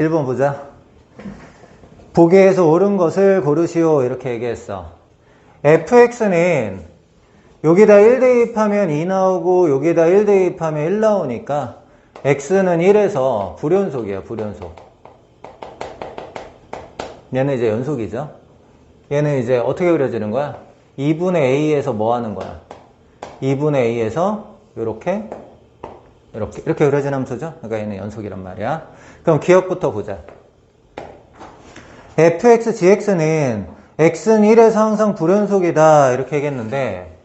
1번 보자. 보기에서 옳은 것을 고르시오. 이렇게 얘기했어. fx는 여기다 1 대입하면 2 나오고 여기다 1 대입하면 1 나오니까 x는 1에서 불연속이야. 불연속. 얘는 이제 연속이죠. 얘는 이제 어떻게 그려지는 거야? 2분의 a에서 뭐 하는 거야? 2분의 a에서 이렇게 이렇게 이렇게 그려진 함수죠. 그러니까 얘는 연속이란 말이야. 그럼 기억부터 보자. fx gx는 x는 1에서 항상 불연속이다 이렇게 얘기했는데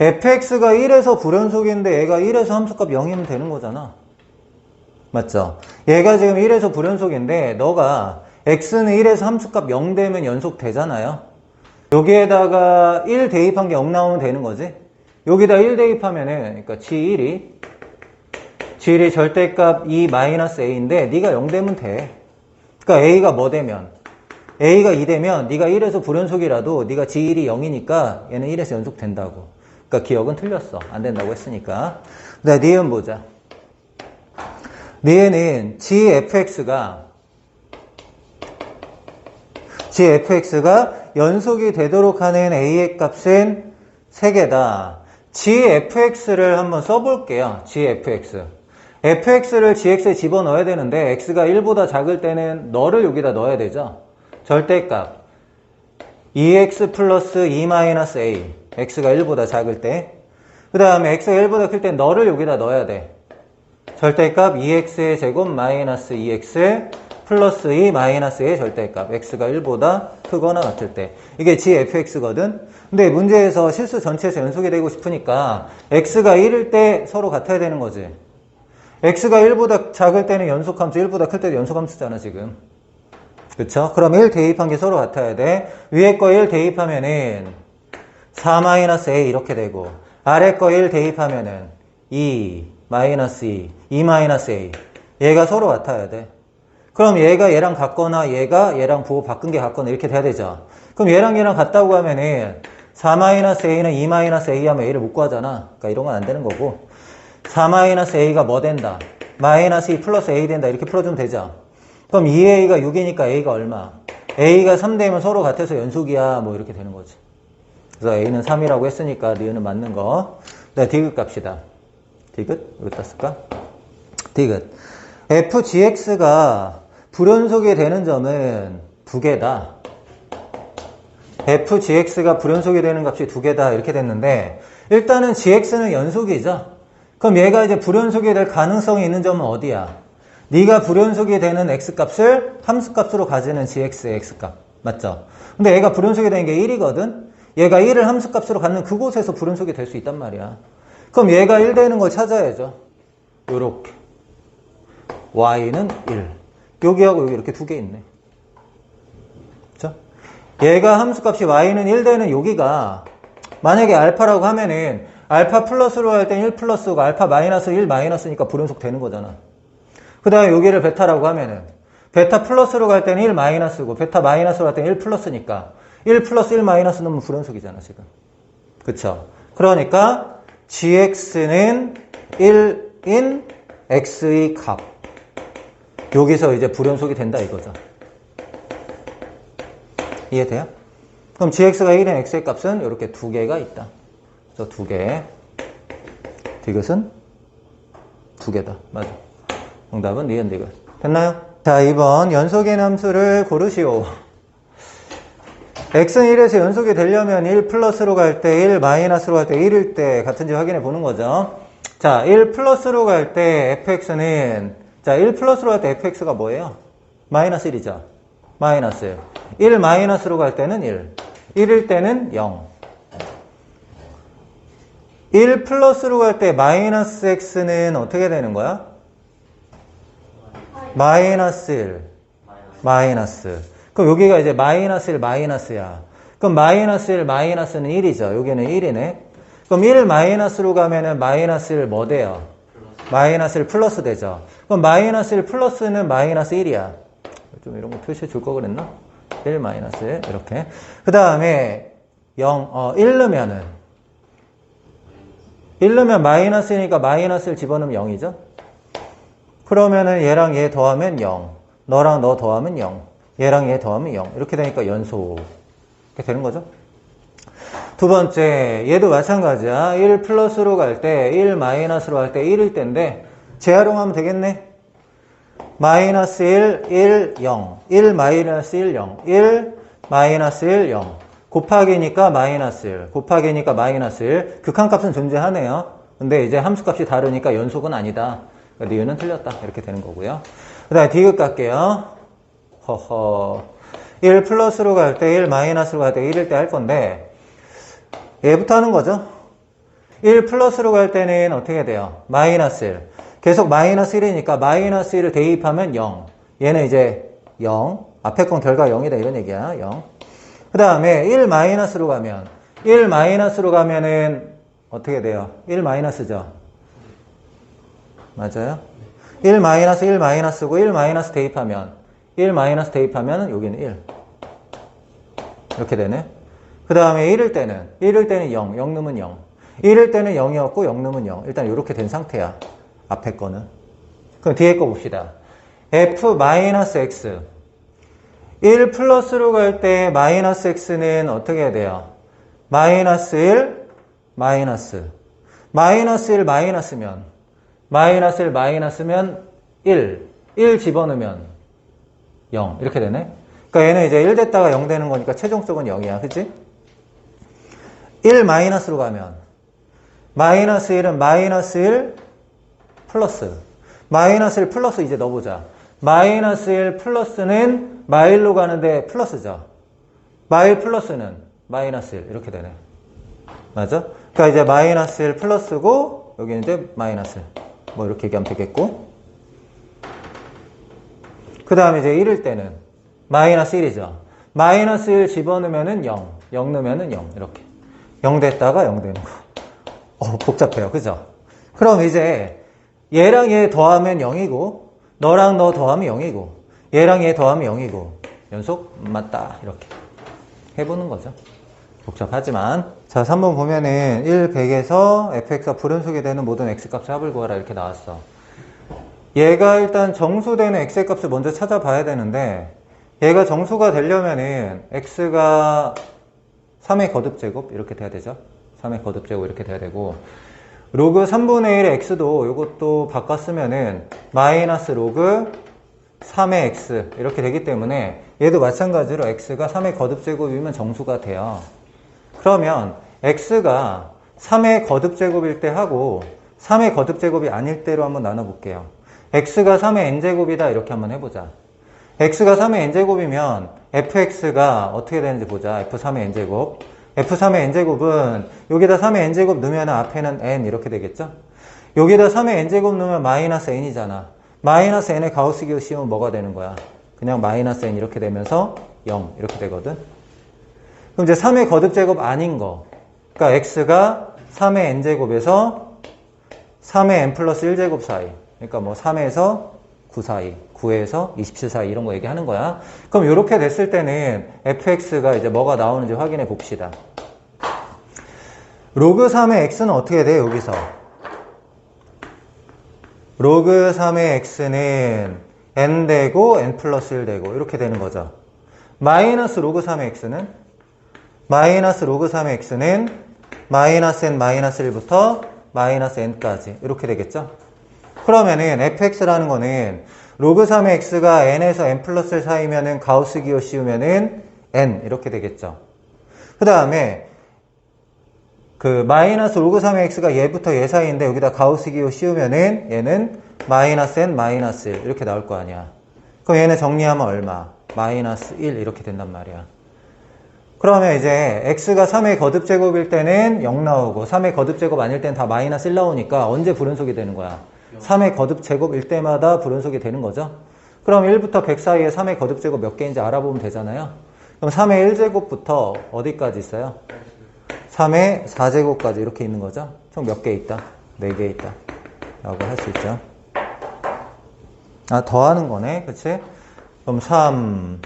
fx가 1에서 불연속인데 얘가 1에서 함수값 0이면 되는 거잖아. 맞죠? 얘가 지금 1에서 불연속인데 너가 x는 1에서 함수값 0 되면 연속 되잖아요. 여기에다가 1 대입한 게 0 나오면 되는 거지. 여기다 1 대입하면은 그러니까 g1이 g1이 절대값 2 마이너스 a인데 네가 0 되면 돼. 그러니까 a가 뭐 되면 a가 2 되면 네가 1에서 불연속이라도 네가 g1이 0이니까 얘는 1에서 연속 된다고. 그러니까 기억은 틀렸어. 안 된다고 했으니까. 네, 니은 보자. 니은은 gfx가 gfx가 연속이 되도록 하는 a의 값은 3개다. gfx를 한번 써볼게요. gfx. Fx를 gx에 집어넣어야 되는데 x가 1보다 작을 때는 너를 여기다 넣어야 되죠. 절대값 2x 플러스 2 마이너스 a x가 1보다 작을 때. 그 다음에 x가 1보다 클 때 너를 여기다 넣어야 돼. 절대값 2x의 제곱 마이너스 2x 플러스 2 마이너스의 절대값 x가 1보다 크거나 같을 때 이게 gfx거든 근데 문제에서 실수 전체에서 연속이 되고 싶으니까 x가 1일 때 서로 같아야 되는 거지 x가 1보다 작을 때는 연속함수 1보다 클 때도 연속함수잖아 지금 그쵸? 그럼 1 대입한 게 서로 같아야 돼 위에 거 1 대입하면은 4 마이너스 a 이렇게 되고 아래 거 1 대입하면은 2 마이너스 2 2 마이너스 a 얘가 서로 같아야 돼 그럼 얘가 얘랑 같거나 얘가 얘랑 부호 바꾼 게 같거나 이렇게 돼야 되죠. 그럼 얘랑 얘랑 같다고 하면은 4-a는 2-a 하면 a를 못 구하잖아. 그러니까 이런 건 안 되는 거고 4-a가 뭐 된다? 마이너스 2 플러스 a 된다. 이렇게 풀어주면 되죠. 그럼 2a가 6이니까 a가 얼마? a가 3 되면 서로 같아서 연속이야. 뭐 이렇게 되는 거지. 그래서 a는 3이라고 했으니까 니은은 맞는 거. 네, 디귿 값이다. 디귿? 여기다 쓸까? 디귿. fgx가 불연속이 되는 점은 두 개다. fgx가 불연속이 되는 값이 두 개다. 이렇게 됐는데, 일단은 gx는 연속이죠. 그럼 얘가 이제 불연속이 될 가능성이 있는 점은 어디야? 네가 불연속이 되는 x값을 함수값으로 가지는 gx의 x값. 맞죠? 근데 얘가 불연속이 되는 게 1이거든? 얘가 1을 함수값으로 갖는 그곳에서 불연속이 될 수 있단 말이야. 그럼 얘가 1 되는 걸 찾아야죠. 요렇게. y는 1. 여기하고 여기 이렇게 두 개 있네. 그쵸? 얘가 함수값이 y는 1 되는 여기가 만약에 알파라고 하면은 알파 플러스로 할 땐 1 플러스고 알파 마이너스 1 마이너스니까 불연속 되는 거잖아. 그 다음에 여기를 베타라고 하면은 베타 플러스로 갈 때는 1 마이너스고 베타 마이너스로 갈 때는 1 플러스니까 1 플러스 1 마이너스 넣으면 불연속이잖아 지금. 그쵸? 그러니까 gx는 1인 x의 값. 여기서 이제 불연속이 된다 이거죠. 이해돼요? 그럼 gx가 1인 x의 값은 이렇게 두 개가 있다. 그래서 두 개. 디귿은 두 개다. 맞아. 정답은 니은 디귿. 됐나요? 자, 2번 연속의 함수를 고르시오. x는 1에서 연속이 되려면 1 플러스로 갈 때, 1 마이너스로 갈 때, 1일 때 같은지 확인해 보는 거죠. 자, 1 플러스로 갈 때 fx는 자, 1 플러스로 갈 때 fx가 뭐예요? 마이너스 1이죠. 마이너스 1. 1 마이너스로 갈 때는 1. 1일 때는 0. 1 플러스로 갈 때 마이너스 x는 어떻게 되는 거야? 마이너스 1. 마이너스. 그럼 여기가 이제 마이너스 1, 마이너스야. 그럼 마이너스 1, 마이너스는 1이죠. 여기는 1이네. 그럼 1 마이너스로 가면은 마이너스 1 뭐 돼요? 마이너스 1 플러스 되죠. 그럼 마이너스 1 플러스는 마이너스 1이야. 좀 이런 거 표시해 줄 거 그랬나? 1 마이너스 1 이렇게. 그 다음에 0, 어, 1 넣으면은 1 넣으면 마이너스니까 마이너스를 집어넣으면 0이죠. 그러면은 얘랑 얘 더하면 0. 너랑 너 더하면 0. 얘랑 얘 더하면 0. 이렇게 되니까 연속. 이렇게 되는 거죠. 두 번째, 얘도 마찬가지야. 1 플러스로 갈 때, 1 마이너스로 갈때 1일 때인데, 재활용하면 되겠네. 마이너스 1, 1, 0. 1 마이너스 1, 0. 1 마이너스 1, 0. 곱하기니까 마이너스 1. 곱하기니까 마이너스 1. 극한값은 존재하네요. 근데 이제 함수값이 다르니까 연속은 아니다. 그러니까 틀렸다. 이렇게 되는 거고요. 그 다음에 디귿 갈게요. 허허. 1 플러스로 갈 때, 1 마이너스로 갈 때 1일 때 할 건데, 얘부터 하는 거죠. 1 플러스로 갈 때는 어떻게 돼요? 마이너스 1. 계속 마이너스 1이니까 마이너스 1을 대입하면 0. 얘는 이제 0. 앞에 건 결과 0이다 이런 얘기야. 0. 그 다음에 1 마이너스로 가면 1 마이너스로 가면은 어떻게 돼요? 1 마이너스죠. 맞아요? 1 마이너스 1 마이너스고 1 마이너스 대입하면 1 마이너스 대입하면 여기는 1. 이렇게 되네. 그 다음에 1일 때는 1일 때는 0, 0 넣으면 0. 1일 때는 0이었고 0 넣으면 0. 일단 이렇게 된 상태야. 앞에 거는. 그럼 뒤에 거 봅시다. f-x 1 플러스로 갈 때 마이너스 x는 어떻게 해야 돼요? 마이너스 1, 마이너스. 마이너스 1, 마이너스면 마이너스 1, 마이너스면 1. 1 집어넣으면 0. 이렇게 되네. 그러니까 얘는 이제 1 됐다가 0 되는 거니까 최종적은 0이야. 그치? 1 마이너스로 가면 마이너스 1은 마이너스 1 플러스 마이너스 1 플러스 이제 넣어보자. 마이너스 1 플러스는 마일로 가는데 플러스죠. 마일 플러스는 마이너스 1 이렇게 되네. 맞아? 그러니까 이제 마이너스 1 플러스고 여기는 이제 마이너스 1. 뭐 이렇게 얘기하면 되겠고 그 다음에 이제 1일 때는 마이너스 1이죠. 마이너스 1 집어넣으면은 0, 0 넣으면은 0 이렇게 0 됐다가 0 되는 거. 어, 복잡해요. 그죠? 그럼 이제 얘랑 얘 더하면 0이고 너랑 너 더하면 0이고 얘랑 얘 더하면 0이고 연속 맞다 이렇게 해보는 거죠. 복잡하지만 자 3번 보면은 1, 100에서 fx가 불연속이 되는 모든 x값을 합을 구하라 이렇게 나왔어. 얘가 일단 정수되는 x의 값을 먼저 찾아봐야 되는데 얘가 정수가 되려면은 x가 3의 거듭제곱 이렇게 돼야 되죠. 3의 거듭제곱 이렇게 돼야 되고 로그 3분의 1의 x도 이것도 바꿨으면은 마이너스 로그 3의 x 이렇게 되기 때문에 얘도 마찬가지로 x가 3의 거듭제곱이면 정수가 돼요. 그러면 x가 3의 거듭제곱일 때 하고 3의 거듭제곱이 아닐 때로 한번 나눠볼게요. x가 3의 n제곱이다 이렇게 한번 해보자. x가 3의 n제곱이면 fx가 어떻게 되는지 보자. f3의 n제곱. F3의 n제곱은 여기다 3의 n제곱 넣으면 앞에는 n 이렇게 되겠죠? 여기다 3의 n제곱 넣으면 마이너스 n이잖아. 마이너스 n의 가우스 기호 씌우면 뭐가 되는 거야? 그냥 마이너스 n 이렇게 되면서 0 이렇게 되거든. 그럼 이제 3의 거듭 제곱 아닌 거. 그러니까 x가 3의 n제곱에서 3의 n 플러스 1제곱 사이. 그러니까 뭐 3에서 9 사이, 9에서 27 사이 이런 거 얘기하는 거야. 그럼 이렇게 됐을 때는 fx가 이제 뭐가 나오는지 확인해 봅시다. 로그 3의 x는 어떻게 돼, 여기서? 로그 3의 x는 n 되고 n 플러스 1 되고 이렇게 되는 거죠. 마이너스 로그 3의 x는 마이너스 로그 3의 x는 마이너스 n 마이너스 1부터 마이너스 n까지 이렇게 되겠죠. 그러면은 fx라는 거는 로그 3의 x가 n에서 n 플러스 1 사이면은 가우스 기호 씌우면은 n 이렇게 되겠죠. 그 다음에 그 마이너스 로그 3의 x가 얘부터 얘 사이인데 여기다 가우스 기호 씌우면은 얘는 마이너스 n 마이너스 1 이렇게 나올 거 아니야. 그럼 얘는 정리하면 얼마? 마이너스 1 이렇게 된단 말이야. 그러면 이제 x가 3의 거듭제곱일 때는 0 나오고 3의 거듭제곱 아닐 때는 다 마이너스 1 나오니까 언제 불연속이 되는 거야? 3의 거듭 제곱일 때마다 불연속이 되는 거죠. 그럼 1부터 100 사이에 3의 거듭 제곱 몇 개인지 알아보면 되잖아요. 그럼 3의 1제곱부터 어디까지 있어요? 3의 4제곱까지 이렇게 있는 거죠. 총 몇 개 있다? 4개 있다. 라고 할 수 있죠. 아, 더하는 거네. 그치? 그럼 3,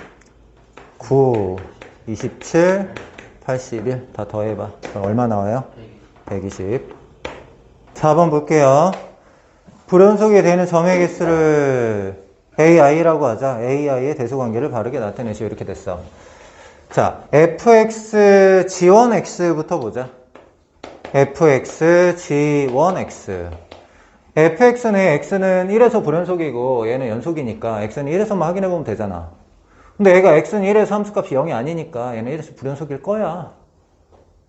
9, 27, 81. 다 더해봐. 그럼 얼마 나와요? 120. 4번 볼게요. 불연속이 되는 점의 개수를 AI라고 하자. AI의 대수관계를 바르게 나타내시오. 이렇게 됐어. 자, fx g1x부터 보자. fx g1x. fx는 x는 1에서 불연속이고 얘는 연속이니까 x는 1에서만 확인해 보면 되잖아. 근데 얘가 x는 1에서 함수값이 0이 아니니까 얘는 1에서 불연속일 거야.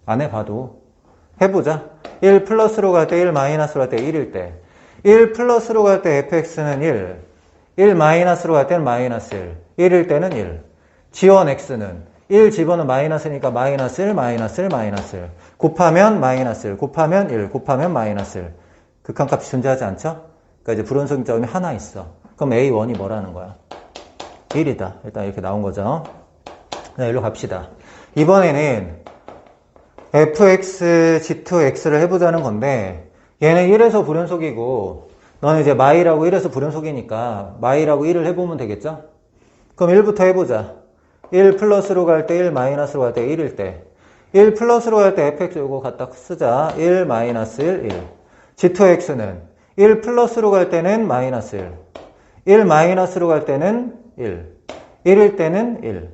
안 해봐도. 해보자. 1 플러스로 갈 때 1 마이너스로 갈 때 1일 때. 1 플러스로 갈 때 fx는 1. 1 마이너스로 갈 때는 마이너스 1. 1일 때는 1. 지원 x는 1 집어는 마이너스니까 마이너스 1, 마이너스 1, 마이너스 1. 곱하면 마이너스 1, 곱하면 1, 곱하면 마이너스 1. 극한값이 존재하지 않죠? 그러니까 이제 불연속 점이 하나 있어. 그럼 A1이 뭐라는 거야? 1이다. 일단 이렇게 나온 거죠. 자, 일로 갑시다. 이번에는 fx, g2x를 해보자는 건데 얘는 1에서 불연속이고 너는 이제 마이라고 1에서 불연속이니까 마이라고 1을 해보면 되겠죠? 그럼 1부터 해보자. 1 플러스로 갈 때 1 마이너스로 갈 때 1일 때. 1 플러스로 갈 때 fx 요거 갖다 쓰자. 1 마이너스 1, 1. g2x는 1 플러스로 갈 때는 마이너스 1. 1 마이너스로 갈 때는 1. 1일 때는 1.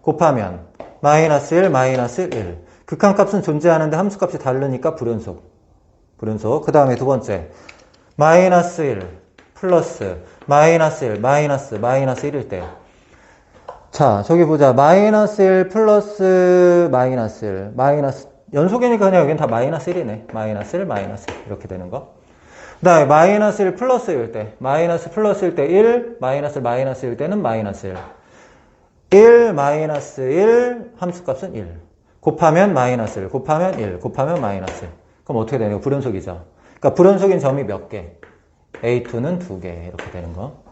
곱하면 마이너스 1, 마이너스 1. 극한값은 존재하는데 함수값이 다르니까 불연속. 불연속. 그 다음에 두 번째. 마이너스 1 플러스 마이너스 1 마이너스 마이너스 1일 때. 자, 저기 보자. 마이너스 1 플러스 마이너스 1 마이너스 연속이니까 그냥 여긴 다 마이너스 1이네. 마이너스 1 마이너스 1 이렇게 되는 거. 그 다음에 마이너스 1 플러스일 때 마이너스 플러스일 때1 마이너스 마이너스일 때는 마이너스 1 1 마이너스 1 함수값은 1 곱하면 마이너스 1 곱하면 1 곱하면 마이너스 1 그럼 어떻게 거 불연속이죠. 그러니까 불연속인 점이 몇 개? A2는 두 개 이렇게 되는 거.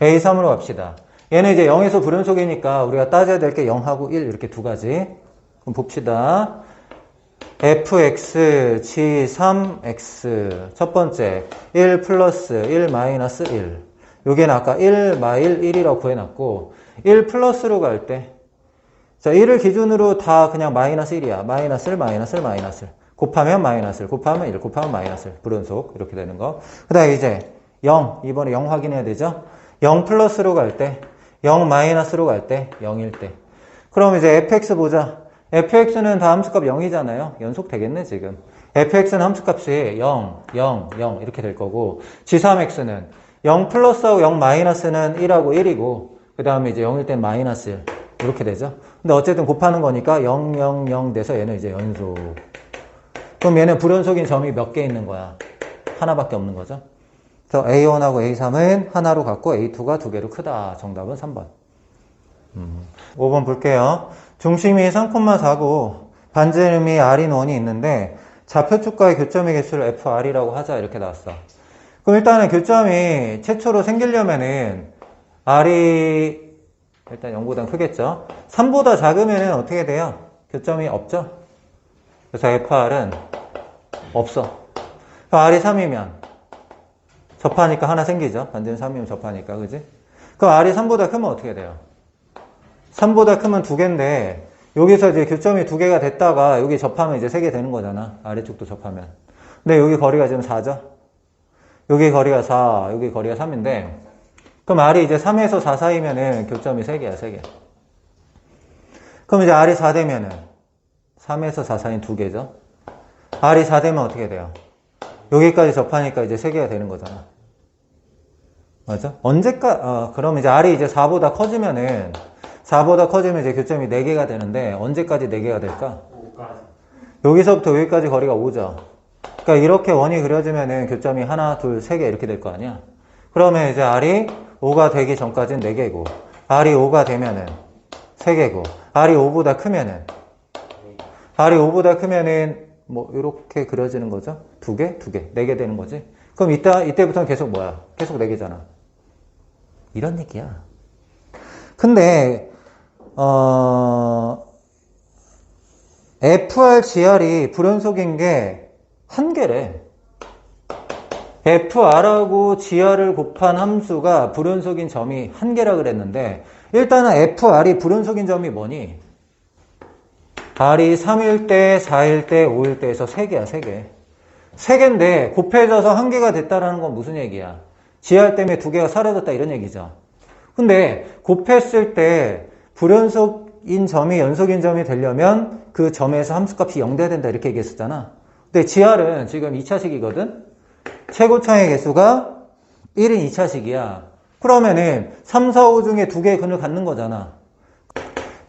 A3으로 갑시다. 얘는 이제 0에서 불연속이니까 우리가 따져야 될 게 0하고 1 이렇게 두 가지. 그럼 봅시다. Fx, g3x 첫 번째 1 플러스 1 마이너스 1 여기는 아까 1 마일 1이라고 구해놨고 1 플러스로 갈 때 자, 1을 기준으로 다 그냥 마이너스 1이야. 마이너스 1, 마이너스 1, 마이너스 1. 곱하면 마이너스 1, 곱하면 1, 곱하면 마이너스 1. 불연속. 이렇게 되는 거. 그 다음에 이제 0. 이번에 0 확인해야 되죠? 0 플러스로 갈 때, 0 마이너스로 갈 때, 0일 때. 그럼 이제 fx 보자. fx는 다 함수값 0이잖아요. 연속 되겠네, 지금. fx는 함수값이 0, 0, 0 이렇게 될 거고, g3x는 0 플러스하고 0 마이너스는 1하고 1이고, 그 다음에 이제 0일 땐 마이너스 1. 이렇게 되죠. 근데 어쨌든 곱하는 거니까 0, 0, 0 돼서 얘는 이제 연속. 그럼 얘는 불연속인 점이 몇 개 있는 거야? 하나밖에 없는 거죠. 그래서 A1하고 A3은 하나로 갖고 A2가 두 개로 크다. 정답은 3번. 음. 5번 볼게요. 중심이 3,4고 반지름이 R인 원이 있는데 좌표축과의 교점의 개수를 FR이라고 하자 이렇게 나왔어. 그럼 일단은 교점이 최초로 생기려면은 R이 일단 0보다 크겠죠. 3보다 작으면 어떻게 돼요? 교점이 없죠. 그래서 FR은 없어. R이 3이면 접하니까 하나 생기죠. 반지름 3이면 접하니까 그지? 그럼 R이 3보다 크면 어떻게 돼요? 3보다 크면 두 개인데 여기서 이제 교점이 두 개가 됐다가 여기 접하면 이제 세 개 되는 거잖아. 아래쪽도 접하면. 근데 여기 거리가 지금 4죠? 여기 거리가 4, 여기 거리가 3인데 그럼 R이 이제 3에서 4 사이면은 교점이 3개야, 3개. 그럼 이제 R이 4 되면은 3에서 4 사이는 2개죠. R이 4 되면 어떻게 돼요? 여기까지 접하니까 이제 3개가 되는 거잖아. 맞아? 언제까, 어, 그럼 이제 R이 이제 4보다 커지면은 4보다 커지면 이제 교점이 4개가 되는데 언제까지 4개가 될까? 5까지. 여기서부터 여기까지 거리가 5죠. 그러니까 이렇게 원이 그려지면은 교점이 하나, 둘, 세 개 이렇게 될 거 아니야? 그러면 이제 R이 5가 되기 전까지는 4개고, R이 5가 되면은 3개고, R이 5보다 크면은, R이 5보다 크면은 뭐 이렇게 그려지는 거죠? 두 개, 두 개, 네 개 되는 거지. 그럼 이따 이때부터는 계속 뭐야? 계속 네 개잖아. 이런 얘기야. 근데 어 FR, GR이 불연속인 게 한 개래. FR하고 GR을 곱한 함수가 불연속인 점이 한 개라 그랬는데 일단은 FR이 불연속인 점이 뭐니? R이 3일 때, 4일 때, 5일 때에서 3개야, 3개. 3개인데 곱해져서 한 개가 됐다라는 건 무슨 얘기야? 지할 때문에 두 개가 사라졌다 이런 얘기죠. 근데 곱했을 때 불연속인 점이 연속인 점이 되려면 그 점에서 함수값이 0 돼야 된다 이렇게 얘기했었잖아. 근데 지할은 지금 2차식이거든? 최고차의 개수가 1인 2차식이야. 그러면은 3, 4, 5 중에 두 개의 근을 갖는 거잖아.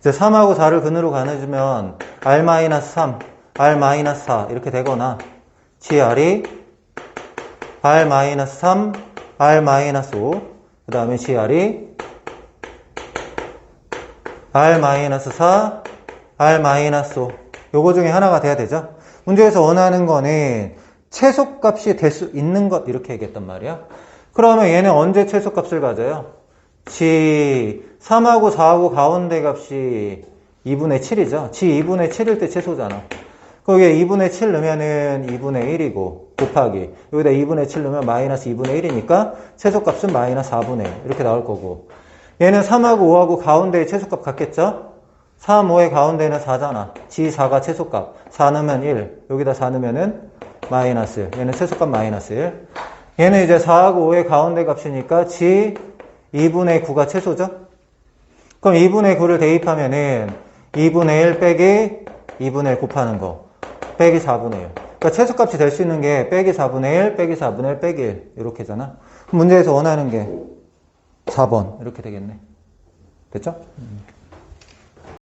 이제 3하고 4를 근으로 가져주면 R-3, R-4 이렇게 되거나 GR이 R-3, R-5 그 다음에 GR이 R-4, R-5 요거 중에 하나가 돼야 되죠. 문제에서 원하는 거는 최소값이 될 수 있는 것 이렇게 얘기했단 말이야. 그러면 얘는 언제 최소값을 가져요? G 3하고 4하고 가운데 값이 2분의 7이죠. G 2분의 7일 때 최소잖아. 거기에 2분의 7 넣으면은 2분의 1이고 곱하기 여기다 2분의 7 넣으면 마이너스 2분의 1이니까 최소값은 마이너스 4분의 1 이렇게 나올 거고 얘는 3하고 5하고 가운데의 최소값 같겠죠? 3, 5의 가운데는 4잖아. G4가 최소값. 4 넣으면 1. 여기다 4 넣으면은 마이너스. 얘는 최소값 마이너스 1. 얘는 이제 4하고 5의 가운데 값이니까 G 2분의 9가 최소죠? 그럼 2분의 9를 대입하면은 2분의 1 빼기 2분의 1 곱하는 거. 빼기 4분의 1. 그러니까 최소값이 될 수 있는 게 빼기 4분의 1, 빼기 4분의 1, 빼기 1. 이렇게잖아. 문제에서 원하는 게 4번. 이렇게 되겠네. 됐죠?